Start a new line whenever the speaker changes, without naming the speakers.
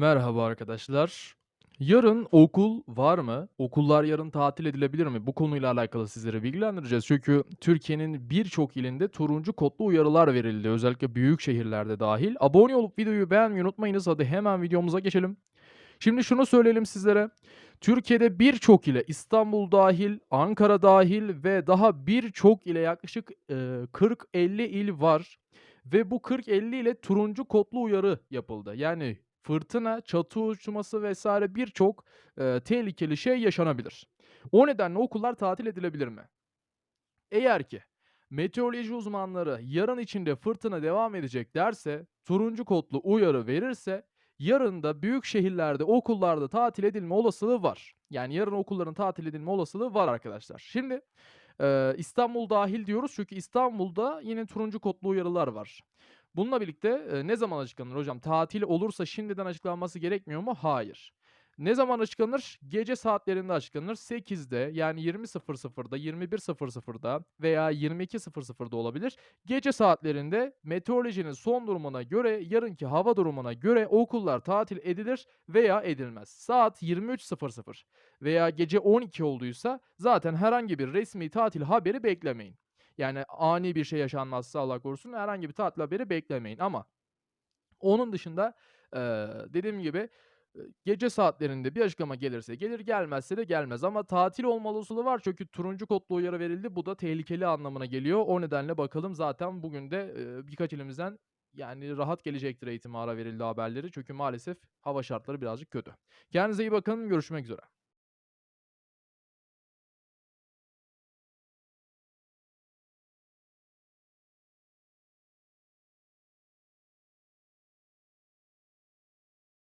Merhaba arkadaşlar. Yarın okul var mı? Okullar yarın tatil edilebilir mi? Bu konuyla alakalı sizleri bilgilendireceğiz. Çünkü Türkiye'nin birçok ilinde turuncu kodlu uyarılar verildi. Özellikle büyük şehirlerde dahil. Abone olup videoyu beğenmeyi unutmayınız. Hadi hemen videomuza geçelim. Şimdi şunu söyleyelim sizlere. Türkiye'de birçok ile İstanbul dahil, Ankara dahil ve daha birçok ile yaklaşık e, 40-50 il var. Ve bu 40-50 ile turuncu kodlu uyarı yapıldı. Yani fırtına, çatı uçması vesaire birçok e, tehlikeli şey yaşanabilir. O nedenle okullar tatil edilebilir mi? Eğer ki meteoroloji uzmanları yarın içinde fırtına devam edecek derse, turuncu kodlu uyarı verirse yarın da büyük şehirlerde okullarda tatil edilme olasılığı var. Yani yarın okulların tatil edilme olasılığı var arkadaşlar. Şimdi e, İstanbul dahil diyoruz çünkü İstanbul'da yine turuncu kodlu uyarılar var. Bununla birlikte e, ne zaman açıklanır hocam? Tatil olursa şimdiden açıklanması gerekmiyor mu? Hayır. Ne zaman açıklanır? Gece saatlerinde açıklanır. 8'de yani 20.00'da, 21.00'da veya 22.00'da olabilir. Gece saatlerinde meteorolojinin son durumuna göre, yarınki hava durumuna göre okullar tatil edilir veya edilmez. Saat 23.00 veya gece 12 olduysa zaten herhangi bir resmi tatil haberi beklemeyin. Yani ani bir şey yaşanmazsa Allah korusun herhangi bir tatil haberi beklemeyin ama onun dışında, eee, dediğim gibi, gece saatlerinde bir açıklama gelirse gelir, gelmezse de gelmez ama tatil olma olasılığı var çünkü turuncu kodlu uyarı verildi. Bu da tehlikeli anlamına geliyor. O nedenle bakalım zaten bugün de, birkaç ilimizden, yani, rahat gelecektir eğitime ara verildi haberleri çünkü maalesef hava şartları birazcık kötü. Kendinize iyi bakın, görüşmek üzere.